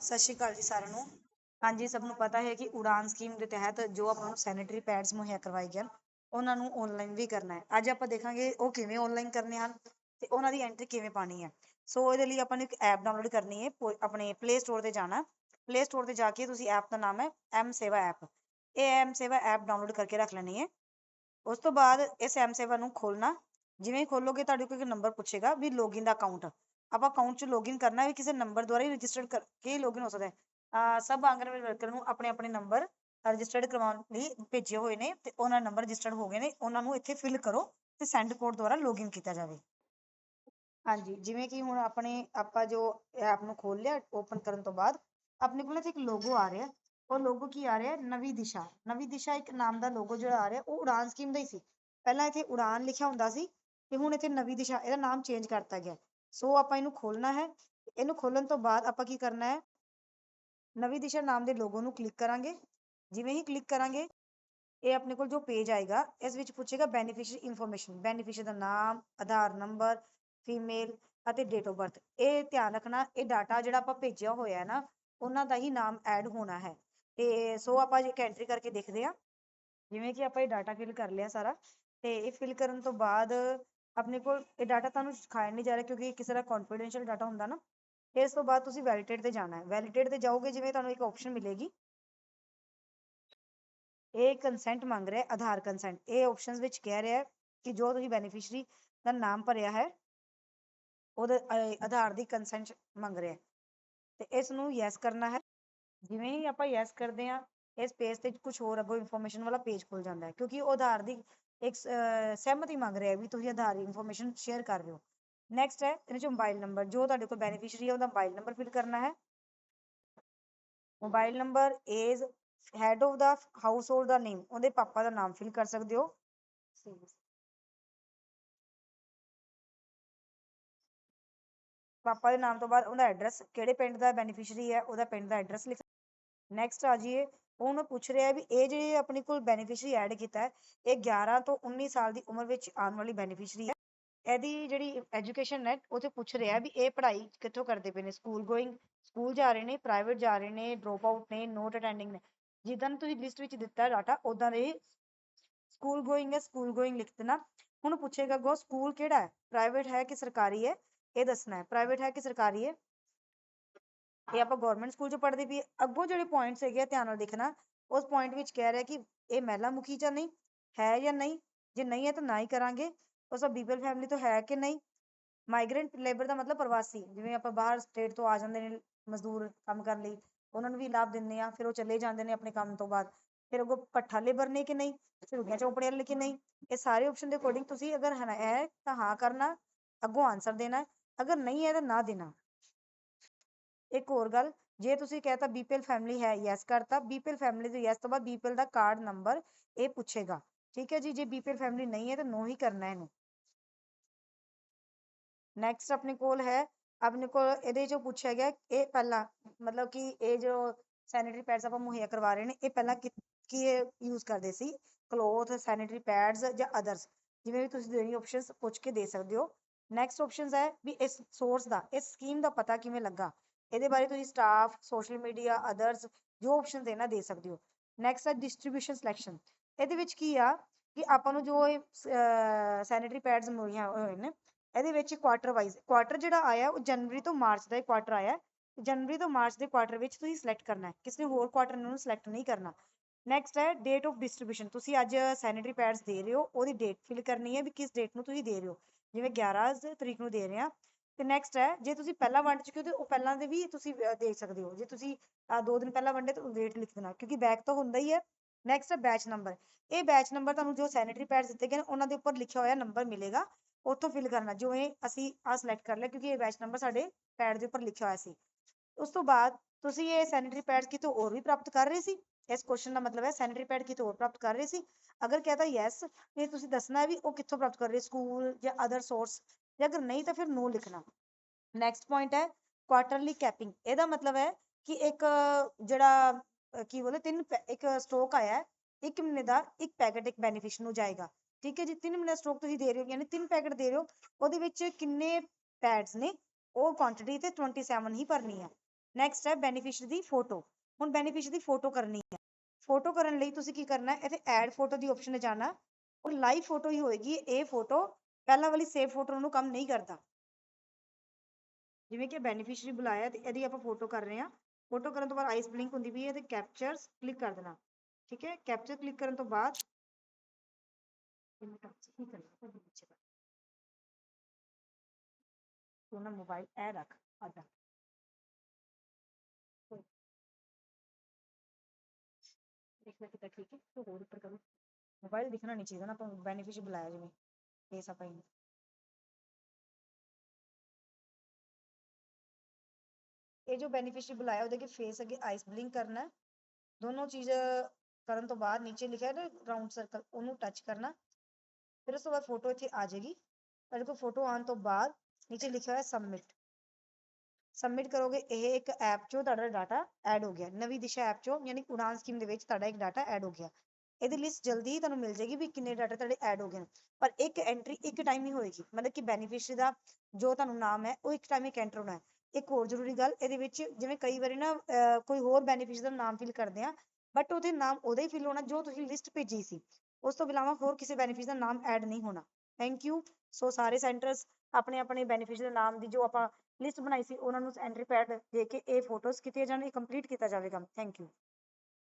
ਸਤਿ ਸ਼੍ਰੀ ਅਕਾਲ ਜੀ ਸਾਰਿਆਂ ਨੂੰ। ਹਾਂਜੀ, ਸਭ ਨੂੰ ਪਤਾ ਹੈ ਕਿ ਉਡਾਨ ਸਕੀਮ ਦੇ ਤਹਿਤ ਜੋ ਆਪਾਂ ਨੂੰ ਸੈਨੇਟਰੀ ਪੈਡਸ ਮੁਹੱਈਆ ਕਰਵਾਏ ਗਏ ਉਹਨਾਂ ਨੂੰ ਆਨਲਾਈਨ ਵੀ ਕਰਨਾ ਹੈ। ਅੱਜ ਆਪਾਂ ਦੇਖਾਂਗੇ ਉਹ ਕਿਵੇਂ ਆਨਲਾਈਨ ਕਰਨੇ ਹਨ ਤੇ ਉਹਨਾਂ ਦੀ ਐਂਟਰੀ ਕਿਵੇਂ ਪਾਣੀ ਹੈ। ਸੋ ਇਹਦੇ ਲਈ ਆਪਾਂ ਨੂੰ ਇੱਕ ਐਪ ਡਾਊਨਲੋਡ ਕਰਨੀ ਹੈ ਆਪਣੇ ਪਲੇ ਸਟੋਰ ਤੇ ਜਾਣਾ। ਪਲੇ ਸਟੋਰ ਤੇ ਜਾ ਕੇ ਤੁਸੀਂ ਐਪ ਦਾ ਨਾਮ ਹੈ ਐਮ ਸੇਵਾ ਐਪ ਇਹ ਐਮ ਸੇਵਾ ਐਪ ਡਾਊਨਲੋਡ ਕਰਕੇ ਰੱਖ ਲੈਣੀ ਹੈ। ਉਸ ਤੋਂ ਬਾਅਦ ਇਸ ਐਮ ਸੇਵਾ ਨੂੰ ਖੋਲਣਾ ਜਿਵੇਂ ਖੋਲੋਗੇ, ਤੁਹਾਡੇ ਕੋਲ ਇੱਕ ਨੰਬਰ ਪੁੱਛੇਗਾ ਵੀ ਲੌਗਇਨ ਦਾ ਅਕਾਊਂਟ ਆਪਾਂ ਅਕਾਊਂਟ 'ਚ ਲੌਗਇਨ ਕਰਨਾ ਹੈ ਕਿਸੇ ਨੰਬਰ ਦੁਆਰਾ ਹੀ ਰਜਿਸਟਰਡ ਕਰਕੇ ਲੌਗਇਨ ਹੋ ਸਕਦਾ ਹੈ। ਸਭ ਆਂਗਨਵਾੜੀ ਵਰਕਰ ਨੂੰ ਆਪਣੇ ਆਪਣੇ ਨੰਬਰ ਰਜਿਸਟਰਡ ਕਰਵਾਉਣ ਲਈ ਭੇਜੇ ਹੋਏ ਨੇ ਤੇ ਉਹਨਾਂ ਨੰਬਰ ਰਜਿਸਟਰਡ ਹੋ ਗਏ ਨੇ, ਉਹਨਾਂ ਨੂੰ ਇੱਥੇ ਫਿਲ ਕਰੋ ਤੇ ਸੈਂਡ ਕੋਡ ਦੁਆਰਾ ਲੌਗਇਨ ਕੀਤਾ ਜਾਵੇ। ਹਾਂਜੀ, ਜਿਵੇਂ ਕਿ ਹੁਣ ਆਪਣੇ ਆਪਾਂ ਜੋ ਐਪ ਨੂੰ ਖੋਲ ਲਿਆ ਓਪਨ ਕਰਨ ਤੋਂ ਬਾਅਦ ਆਪਣੇ ਕੋਲ ਇੱਥੇ ਇੱਕ ਲੋਗੋ ਆ ਰਿਹਾ। ਉਹ ਲੋਗੋ ਕੀ ਆ ਰਿਹਾ? ਨਵੀਂ ਦਿਸ਼ਾ। ਨਵੀਂ ਦਿਸ਼ਾ ਇੱਕ ਨਾਮ ਦਾ ਲੋਗੋ ਜਿਹੜਾ ਆ ਰਿਹਾ, ਉਹ ਉਡਾਨ ਸਕੀਮ ਦਾ ਹੀ ਸੀ। ਪਹਿਲਾਂ ਇੱਥੇ ਉਡਾਨ ਲਿਖਿਆ ਹੁੰਦਾ ਸੀ ਤੇ ਹੁਣ ਇੱਥੇ ਨਵੀਂ ਦਿਸ਼ਾ, ਇਹਦਾ ਨਾਮ ਚੇਂਜ ਕਰਤਾ ਗਿਆ। ਸੋ ਆਪਾਂ ਇਹਨੂੰ ਖੋਲਣਾ ਹੈ, ਇਹਨੂੰ ਖੋਲਣ ਤੋਂ ਬਾਅਦ ਆਪਾਂ ਕੀ ਕਰਨਾ ਹੈ, ਨਵੀਂ ਦਿਸ਼ਾ ਨਾਮ ਦੇ ਲੋਗੋ ਨੂੰ ਕਲਿੱਕ ਕਰਾਂਗੇ, ਜਿਵੇਂ ਹੀ ਕਲਿੱਕ ਕਰਾਂਗੇ, ਇਹ ਆਪਣੇ ਕੋਲ ਜੋ ਪੇਜ ਆਏਗਾ, ਇਸ ਵਿੱਚ ਪੁੱਛੇਗਾ ਬੈਨੀਫੀਸ਼ੀਅਰੀ ਇਨਫੋਰਮੇਸ਼ਨ ਬੈਨੀਫੀਸ਼ੀਅਰੀ ਦਾ ਨਾਮ, ਆਧਾਰ ਨੰਬਰ ਫੀਮੇਲ ਅਤੇ ਡੇਟ ਆਫ ਬਰਥ ਇਹ ਧਿਆਨ ਰੱਖਣਾ, ਇਹ ਡਾਟਾ ਜਿਹੜਾ ਆਪਾਂ ਭੇਜਿਆ ਹੋਇਆ ਹੈ ਨਾ, ਉਹਨਾਂ ਦਾ ਹੀ ਨਾਮ ਐਡ ਹੋਣਾ ਹੈ, ਤੇ ਸੋ ਆਪਾਂ ਇੱਕ ਐਂਟਰੀ ਕਰਕੇ ਦੇਖਦੇ ਹਾਂ, ਜਿਵੇਂ ਕਿ ਆਪਾਂ ਇਹ ਡਾਟਾ ਫਿਲ ਕਰ ਲਿਆ ਸਾਰਾ, ਤੇ ਇਹ ਫਿਲ ਕਰਨ ਤੋਂ ਬਾਅਦ ਆਪਣੇ ਕੋਲ ਇਹ ਡਾਟਾ ਤੁਹਾਨੂੰ ਸਿਖਾਇਆ ਨਹੀਂ ਜਾ ਰਿਹਾ ਕਿਉਂਕਿ ਇਹ ਕਿਸੇ ਦਾ confidential ਡਾਟਾ ਹੁੰਦਾ ਨਾ, ਇਸ ਤੋਂ ਬਾਅਦ ਤੁਸੀਂ ਵੈਲੀਡੇਟ ਤੇ ਜਾਣਾ ਹੈ। ਵੈਲੀਡੇਟ ਤੇ ਜਾਓਗੇ ਜਿਵੇਂ ਤੁਹਾਨੂੰ ਇੱਕ ਆਪਸ਼ਨ ਮਿਲੇਗੀ। ਇਹ ਕੰਸੈਂਟ ਮੰਗ ਰਿਹਾ ਆਧਾਰ ਕੰਸੈਂਟ ਇਹ ਆਪਸ਼ਨਸ ਵਿੱਚ ਕਹਿ ਰਿਹਾ ਕਿ ਜੋ ਤੁਸੀਂ ਬੈਨੀਫੀਸ਼ੀਅਰੀ ਦਾ ਨਾਮ ਭਰਿਆ ਹੈ, ਉਹਦੇ ਆਧਾਰ ਦੀ ਕੰਸੈਂਟ ਮੰਗ ਰਿਹਾ ਤੇ ਇਸ ਨੂੰ ਯੈਸ ਕਰਨਾ ਹੈ। ਜਿਵੇਂ ਹੀ ਆਪਾਂ ਯੈਸ ਕਰਦੇ ਹਾਂ, ਇਸ ਪੇਜ ਤੇ ਕੁਝ ਹੋਰ ਅੱਗੋਂ ਇਨਫੋਰਮੇਸ਼ਨ ਵਾਲਾ ਪੇਜ ਖੁੱਲ ਜਾਂਦਾ ਹੈ, ਕਿਉਂਕਿ ਉਹ ਆਧਾਰ ਦੀ ਇੱਕ ਸਹਿਮਤੀ ਮੰਗ ਰਿਹਾ ਵੀ ਤੁਸੀਂ ਆਧਾਰ ਇਨਫੋਰਮੇਸ਼ਨ ਸ਼ੇਅਰ ਕਰ ਰਹੇ ਹੋ। ਨੈਕਸਟ ਹੈ, ਇਹਦੇ ਚ ਮੋਬਾਈਲ ਨੰਬਰ ਜੋ ਤੁਹਾਡੇ ਕੋਲ ਬੈਨੀਫੀਸ਼ੀਅਰੀ ਹੈ, ਉਹਦਾ ਮੋਬਾਈਲ ਨੰਬਰ ਫਿਲ ਕਰਨਾ ਹੈ। Mobile number age head of the household ਦਾ ਨੇਮ ਉਹਦੇ ਪਾਪਾ ਦਾ ਨਾਮ ਫਿਲ ਕਰ ਸਕਦੇ ਹੋ। ਪਾਪਾ ਦੇ ਨਾਮ ਤੋਂ ਬਾਅਦ ਉਹਦਾ ਐਡਰੈਸ ਕਿਹੜੇ ਪਿੰਡ ਦਾ ਬੈਨੀਫੀਸ਼ੀਅਰੀ ਹੈ, ਉਹਦਾ ਪਿੰਡ ਦਾ ਐਡਰੈਸ ਲਿਖ ਨੈਕਸਟ ਆ ਜਾਈਏ ਉਹਨੂੰ ਪੁੱਛ ਰਿਹਾ ਵੀ ਇਹ ਜਿਹੜੇ ਆਪਣੇ ਕੋਲ ਬੈਨੀਫੀਸ਼ੀਅਰੀ ਐਡ ਕੀਤਾ ਹੈ, ਇਹ 11 ਤੋਂ 19 ਸਾਲ ਦੀ ਉਮਰ ਵਿੱਚ ਆਉਣ ਵਾਲੀ ਬੈਨੀਫੀਸ਼ੀਅਰੀ ਹੈ। ਇਹਦੀ ਜਿਹੜੀ ਐਜੂਕੇਸ਼ਨ ਹੈ ਉਹ ਤੇ ਪੁੱਛ ਰਿਹਾ ਵੀ ਇਹ ਪੜ੍ਹਾਈ ਕਿੱਥੋਂ ਕਰਦੇ ਪਏ ਨੇ? ਸਕੂਲ ਗੋਇੰਗ ਸਕੂਲ ਜਾ ਰਹੇ ਨੇ ਪ੍ਰਾਈਵੇਟ ਜਾ ਰਹੇ ਨੇ ਡ੍ਰੌਪ ਆਊਟ ਨੇ ਨੋਟ ਅਟੈਂਡਿੰਗ ਨੇ। ਜਿੱਦਾਂ ਦੀ ਤੁਸੀਂ ਲਿਸਟ ਵਿੱਚ ਦਿੱਤਾ ਡਾਟਾ ਉਦਾਂ ਦੇ ਸਕੂਲ ਗੋਇੰਗ ਹੈ ਸਕੂਲ ਗੋਇੰਗ ਲਿਖ ਦੇਣਾ। ਹੁਣ ਪੁੱਛੇਗਾ ਗੋ ਸਕੂਲ ਕਿਹੜਾ ਹੈ? ਪ੍ਰਾਈਵੇਟ ਹੈ ਕਿ ਸਰਕਾਰੀ ਹੈ? ਇਹ ਦੱਸਣਾ ਹੈ। ਪ੍ਰਾਈਵੇਟ ਹੈ ਕਿ ਸਰਕਾਰੀ ਹੈ? ਇਹ ਆਪਾਂ ਗਵਰਨਮੈਂਟ ਸਕੂਲ ਚ ਪੜ੍ਹਦੇ ਵੀ ਅੱਗੋਂ ਜਿਹੜੇ ਪੁਆਇੰਟਸ ਹੈਗੇ ਆ ਧਿਆਨ ਨਾਲ ਦੇਖਣਾ, ਉਸ ਪੁਆਇੰਟ ਵਿੱਚ ਕਹਿ ਰਿਹਾ ਕਿ ਇਹ ਮਹਿਲਾ ਮੁਖੀ ਜਾਂ ਨਹੀਂ, ਹੈ ਜਾਂ ਨਹੀਂ, ਜੇ ਨਹੀਂ ਹੈ ਤਾਂ ਨਾ ਹੀ ਕਰਾਂਗੇ। ਉਸ ਦਾ ਬੀਪੀਐਲ ਫੈਮਿਲੀ ਤੋਂ ਹੈ ਕਿ ਨਹੀਂ? ਮਾਈਗ੍ਰੇਂਟ ਲੇਬਰ ਦਾ ਮਤਲਬ ਪ੍ਰਵਾਸੀ, ਜਿਵੇਂ ਆਪਾਂ ਬਾਹਰ ਸਟੇਟ ਤੋਂ ਆ ਜਾਂਦੇ ਨੇ ਮਜ਼ਦੂਰ ਕੰਮ ਕਰਨ ਲਈ, ਉਹਨਾਂ ਨੂੰ ਵੀ ਲਾਭ ਦਿੰਦੇ ਆ ਫਿਰ ਉਹ ਚਲੇ ਜਾਂਦੇ ਨੇ ਆਪਣੇ ਕੰਮ ਤੋਂ ਬਾਅਦ। ਫਿਰ ਅੱਗੋਂ ਭੱਠਾ ਲੇਬਰ ਨੇ ਕਿ ਨਹੀਂ? ਝੁੱਗੀਆਂ ਝੋਂਪੜੀਆਂ ਵਾਲੇ ਕਿ ਨਹੀਂ? ਇਹ ਸਾਰੇ ਆਪਸ਼ਨ ਦੇ ਅਕੋਰਡਿੰਗ ਤੁਸੀਂ ਅਗਰ ਹੈ ਤਾਂ ਹਾਂ ਕਰਨਾ, ਅੱਗੋਂ ਆਨਸਰ ਦੇਣਾ, ਅਗਰ ਨਹੀਂ ਹੈ ਤਾਂ ਨਾ ਦੇਣਾ। ਇੱਕ ਹੋਰ ਗੱਲ, ਜੇ ਤੁਸੀਂ ਕਹਤਾ ਬੀਪੀਐਲ ਫੈਮਿਲੀ ਹੈ ਯੈਸ ਕਰਤਾ ਬੀਪੀਐਲ ਫੈਮਿਲੀ ਦੇ ਯੈਸ ਤੋਂ ਬਾਅਦ ਬੀਪੀਐਲ ਦਾ ਕਾਰਡ ਨੰਬਰ ਇਹ ਪੁੱਛੇਗਾ, ਠੀਕ ਹੈ ਜੀ, ਜੇ ਬੀਪੀਐਲ ਫੈਮਿਲੀ ਨਹੀਂ ਹੈ ਤਾਂ ਨੋ ਹੀ ਕਰਨਾ ਇਹਨੂੰ। ਨੈਕਸਟ ਆਪਣੇ ਕੋਲ ਹੈ, ਆਪਣੇ ਕੋਲ ਇਹਦੇ ਚੋਂ ਪੁੱਛਿਆ ਗਿਆ, ਇਹ ਪਹਿਲਾਂ ਮਤਲਬ ਕਿ ਇਹ ਜੋ ਸੈਨੀਟਰੀ ਪੈਡਸ ਆਪਾਂ ਮੁਹੱਈਆ ਕਰਵਾ ਰਹੇ ਨੇ, ਇਹ ਪਹਿਲਾਂ ਕਿ, ਕੀ ਯੂਜ਼ ਕਰਦੇ ਸੀ? ਕਲੋਥ ਸੈਨੀਟਰੀ ਪੈਡਸ ਜਾਂ ਅਦਰਸ ਜਿਵੇਂ ਵੀ ਤੁਸੀਂ ਦੇਣੀ ਆਪਸ਼ਨਸ ਪੁੱਛ ਕੇ ਦੇ ਸਕਦੇ ਹੋ। ਨੈਕਸਟ ਆਪਸ਼ਨਸ ਹੈ ਵੀ ਇਸ ਸੋਰਸ ਦਾ, ਇਸ ਸਕੀਮ ਦਾ ਪਤਾ ਕਿਵੇਂ ਲੱਗਾ? ਇਹਦੇ ਬਾਰੇ ਤੁਸੀਂ ਸਟਾਫ ਸੋਸ਼ਲ ਮੀਡੀਆ ਅਦਰਸ ਜੋ ਆਪਸ਼ਨ ਦੇਣਾ ਦੇ ਸਕਦੇ ਹੋ। ਨੈਕਸਟ ਹੈ ਡਿਸਟ੍ਰੀਬਿਊਸ਼ਨ ਸਿਲੈਕਸ਼ਨ ਇਹਦੇ ਵਿੱਚ ਕੀ ਆ ਕਿ ਆਪਾਂ ਨੂੰ ਜੋ ਇਹ ਸੈਨੀਟਰੀ ਪੈਡਸ ਮੁਹੱਈਆ ਹੋਏ ਨੇ, ਇਹਦੇ ਵਿੱਚ ਕੁਆਟਰ ਵਾਈਜ਼ ਕੁਆਟਰ ਜਿਹੜਾ ਆਇਆ ਉਹ ਜਨਵਰੀ ਤੋਂ ਮਾਰਚ ਦਾ ਕੁਆਟਰ ਆਇਆ। ਜਨਵਰੀ ਤੋਂ ਮਾਰਚ ਦੇ ਕੁਆਟਰ ਵਿੱਚ ਤੁਸੀਂ ਸਿਲੈਕਟ ਕਰਨਾ ਹੈ। ਕਿਸੇ ਹੋਰ ਕੁਆਟਰ ਨੂੰ ਸਿਲੈਕਟ ਨਹੀਂ ਕਰਨਾ। ਨੈਕਸਟ ਹੈ ਡੇਟ ਆਫ ਡਿਸਟ੍ਰੀਬਿਊਸ਼ਨ ਤੁਸੀਂ ਅੱਜ ਸੈਨੀਟਰੀ ਪੈਡਸ ਦੇ ਰਹੇ ਹੋ, ਉਹਦੀ ਡੇਟ ਫਿਲ ਕਰਨੀ ਹੈ ਵੀ ਕਿਸ ਡੇਟ ਨੂੰ ਤੁਸੀਂ ਦੇ ਰਹੇ ਹੋ। ਜਿਵੇਂ 11 ਤਰੀਕ ਨੂੰ ਦੇ ਰਹੇ ਆ ਤੇ ਨੈਕਸਟ ਹੈ ਜੇ ਤੁਸੀਂ ਪਹਿਲਾਂ ਵੰਡ ਚੁੱਕੇ ਹੋ ਤੇ ਉਹ ਪਹਿਲਾਂ ਦੇ ਵੀ ਤੁਸੀਂ ਦੇਖ ਸਕਦੇ ਹੋ। ਜੇ ਤੁਸੀਂ ਦੋ ਦਿਨ ਪਹਿਲਾਂ ਵੰਡੇ ਤਾਂ ਡੇਟ ਲਿਖ ਦੇਣਾ ਕਿਉਂਕਿ ਬੈਕ ਤਾਂ ਹੁੰਦਾ ਹੀ ਹੈ। ਨੈਕਸਟ ਹੈ ਬੈਚ ਨੰਬਰ ਇਹ ਬੈਚ ਨੰਬਰ ਤੁਹਾਨੂੰ ਜੋ ਸੈਨੀਟਰੀ ਪੈਡਸ ਦਿੱਤੇ ਗਏ ਨੇ ਉਹਨਾਂ ਦੇ ਉੱਪਰ ਲਿਖਿਆ ਹੋਇਆ ਨੰਬਰ ਮਿਲੇਗਾ। ਉੱਥੋਂ ਫਿਲ ਕਰਨਾ ਜਿਵੇਂ ਅਸੀਂ ਆ ਸਿਲੈਕਟ ਕਰ ਲਿਆ ਕਿਉਂਕਿ ਇਹ ਬੈਚ ਨੰਬਰ ਸਾਡੇ ਪੈਡ ਦੇ ਉੱਪਰ ਲਿਖਿਆ ਹੋਇਆ ਸੀ। ਉਸ ਤੋਂ ਬਾਅਦ ਤੁਸੀਂ ਇਹ ਸੈਨੀਟਰੀ ਪੈਡਸ ਕਿਤੋਂ ਹੋਰ ਵੀ ਪ੍ਰਾਪਤ ਕਰ ਰਹੇ ਸੀ? ਇਸ ਕੁਐਸਚਨ ਦਾ ਮਤਲਬ ਹੈ ਸੈਨੀਟਰੀ ਪੈਡ ਕਿਤੋਂ ਹੋਰ ਪ੍ਰਾਪਤ ਕਰ ਰਹੇ ਸੀ? ਅਗਰ ਕਹਤਾ ਯੈਸ ਫਿਰ ਤੁਸੀਂ ਦੱਸਣਾ ਹੈ ਵੀ ਉਹ ਕਿੱਥੋਂ ਪ੍ਰਾਪਤ ਕਰ ਰਹੇ? ਸਕੂਲ ਜਾਂ ਅਦਰ ਸੋਰਸ ਜਾਂ ਅਗਰ ਨਹੀਂ ਤਾਂ ਫਿਰ ਨੋ ਲਿਖਣਾ। ਨੈਕਸਟ ਪੁਆਇੰਟ ਹੈ ਕੁਆਟਰਲੀ ਕੈਪਿੰਗ ਇਹਦਾ ਮਤਲਬ ਹੈ ਕਿ ਇੱਕ ਜਿਹੜਾ ਕੀ ਬੋਲੇ ਤਿੰਨ ਇੱਕ ਸਟੋਕ ਆਇਆ ਇੱਕ ਮਹੀਨੇ ਦਾ ਇੱਕ ਪੈਕੇਟ ਇੱਕ ਬੈਨੀਫਿਸ਼ ਨੂੰ ਜਾਏਗਾ। ਠੀਕ ਹੈ ਜੀ, ਤਿੰਨ ਮਹੀਨੇ ਦਾ ਤੁਸੀਂ ਦੇ ਰਹੇ ਹੋ, ਯਾਨੀ ਤਿੰਨ ਪੈਕੇਟ ਦੇ ਰਹੇ ਹੋ, ਉਹਦੇ ਵਿੱਚ ਕਿੰਨੇ ਪੈਡਸ ਨੇ, ਉਹ ਕੁਆਂਟੀਟੀ ਤੇ 27 ਹੀ ਭਰਨੀ ਹੈ। ਨੈਕਸਟ ਹੈ ਬੈਨੀਫਿਸ਼ਰੀ ਦੀ ਫੋਟੋ ਹੁਣ ਬੈਨੀਫਿਸ਼ਰੀ ਦੀ ਫੋਟੋ ਕਰਨੀ ਹੈ। ਫੋਟੋ ਕਰਨ ਲਈ ਤੁਸੀਂ ਕੀ ਕਰਨਾ ਹੈ, ਇੱਥੇ ਐਡ ਫੋਟੋ ਦੀ ਆਪਸ਼ਨ 'ਤੇ ਜਾਣਾ। ਉਹ ਲਾਈਵ ਫੋਟੋ ਹੀ ਹੋਏਗੀ, ਇਹ ਫੋਟੋ ਪਹਿਲਾਂ ਵਾਲੀ ਸੇਵ ਫੋਟੋ ਨੂੰ ਕੰਮ ਨਹੀਂ ਕਰਦਾ ਜਿਵੇਂ ਕਿ ਬੈਨੀਫਿਸ਼ਰੀ ਬੁਲਾਇਆ ਤੇ ਇਹਦੀ ਆਪਾਂ ਫੋਟੋ ਕਰ ਰਹੇ ਹਾਂ ਫੋਟੋ ਕਰਨ ਤੋਂ ਬਾਅਦ ਆਈਸ ਬਲਿੰਕ ਹੁੰਦੀ ਵੀ ਹੈ ਤੇ ਕੈਪਚਰਸ ਕਲਿੱਕ ਕਰ ਦੇਣਾ ਠੀਕ ਹੈ ਕੈਪਚਰ ਕਲਿੱਕ ਕਰਨ ਤੋਂ ਬਾਅਦ ਇਹਨੂੰ touch ਹੀ ਕਰਨਾ ਤੁਹਾਡੇ ਪਿੱਛੇ ਦਾ ਤੂੰ ਨਾ ਮੋਬਾਈਲ ਐ ਰੱਖ ਆਦਾ ਦੇਖ ਲੈ ਕਿਤਾ ਠੀਕ ਹੈ ਤੂੰ ਹੋਰ ਉੱਪਰ ਕਰੋ ਮੋਬਾਈਲ ਦਿਖਣਾ ਨਹੀਂ ਚਾਹੀਦਾ ਨਾ ਆਪਾਂ ਬੈਨੀਫਿਸ਼ਰੀ ਬੁਲਾਇਆ ਜਿਵੇਂ ਫੇਸ ਆਪਾਂ ਹੀ ਇਹ ਜੋ ਬੈਨੀਫਿਸ਼ਰੀ ਬੁਲਾਇਆ, ਉਹਦੇ ਕੇ ਫੇਸ ਅੱਗੇ ਆਈਸ ਬਲਿੰਕ ਕਰਨਾ ਹੈ ਦੋਨੋਂ ਚੀਜ਼ ਕਰਨ ਤੋਂ ਬਾਅਦ ਨੀਚੇ ਲਿਖਿਆ ਹੈ ਨਾ ਰਾਉਂਡ ਸਰਕਲ ਉਹਨੂੰ ਟੱਚ ਕਰਨਾ, ਫਿਰ ਉਸ ਤੋਂ ਬਾਅਦ ਫੋਟੋ ਇੱਥੇ ਆ ਜਾਏਗੀ। ਤੁਹਾਡੇ ਕੋਲ ਫੋਟੋ ਆਉਣ ਤੋਂ ਬਾਅਦ ਨੀਚੇ ਲਿਖਿਆ ਹੋਇਆ ਸਬਮਿਟ ਸਬਮਿਟ ਕਰੋਗੇ, ਇਹ ਇੱਕ ਐਪ ਚੋਂ ਤੁਹਾਡਾ ਡਾਟਾ ਐਡ ਹੋ ਗਿਆ। ਨਵੀਂ ਦਿਸ਼ਾ ਐਪ ਚੋਂ, ਯਾਨੀ ਉਡਾਨ ਸਕੀਮ ਦੇ ਵਿੱਚ ਤੁਹਾਡਾ ਇੱਕ ਡਾਟਾ ਐਡ ਹੋ ਗਿਆ। ਇਹਦੀ ਲਿਸਟ ਜਲਦੀ ਹੀ ਤੁਹਾਨੂੰ ਮਿਲ ਜਾਏਗੀ ਵੀ ਕਿੰਨੇ ਡਾਟਾ ਤੁਹਾਡੇ ਐਡ ਹੋ ਗਏ ਨੇ। ਪਰ ਇੱਕ ਐਂਟਰੀ ਇੱਕ ਟਾਈਮ ਹੀ ਹੋਏਗੀ, ਮਤਲਬ ਕਿ ਬੈਨੀਫਿਸ਼ਰੀ ਦਾ ਜੋ ਤੁਹਾਨੂੰ ਨਾਮ ਹੈ, ਉਹ ਇੱਕ ਟਾਈਮ ਇੱਕ ਐਂਟਰ ਹੋਣਾ ਹੈ। ਇੱਕ ਹੋਰ ਜ਼ਰੂਰੀ ਗੱਲ, ਇਹਦੇ ਵਿੱਚ ਜਿਵੇਂ ਕਈ ਵਾਰੀ ਨਾ, ਅਹ ਕੋਈ ਹੋਰ ਬੈਨੀਫਿਸ਼ਰੀ ਦਾ ਨਾਮ ਫਿਲ ਕਰਦੇ ਆ ਬਟ ਉਹਦੇ ਨਾਮ ਉਹਦਾ ਹੀ ਫਿਲ ਹੋਣਾ ਜੋ ਤੁਸੀਂ ਲਿਸਟ ਭੇਜੀ ਸੀ। ਉਸ ਤੋਂ ਇਲਾਵਾ ਹੋਰ ਕਿਸੇ ਬੈਨੀਫਿਸ਼ਰੀ ਦਾ ਨਾਮ ਐਡ ਨਹੀਂ ਹੋਣਾ। ਥੈਂਕ ਯੂ ਸੋ ਸਾਰੇ ਸੈਂਟਰਸ ਆਪਣੇ ਆਪਣੇ ਬੈਨੀਫਿਸ਼ਰੀ ਦੇ ਨਾਮ ਦੀ ਜੋ ਆਪਾਂ ਲਿਸਟ ਬਣਾਈ ਸੀ, ਉਹਨਾਂ ਨੂੰ ਐਂਟਰੀ ਪੈਡ ਦੇ ਕੇ ਇਹ ਫੋਟੋਜ਼ ਕੀਤੀਆਂ ਜਾਣ, ਇਹ ਕੰਪਲੀਟ ਕੀਤਾ ਜਾਵੇਗਾ। Thank you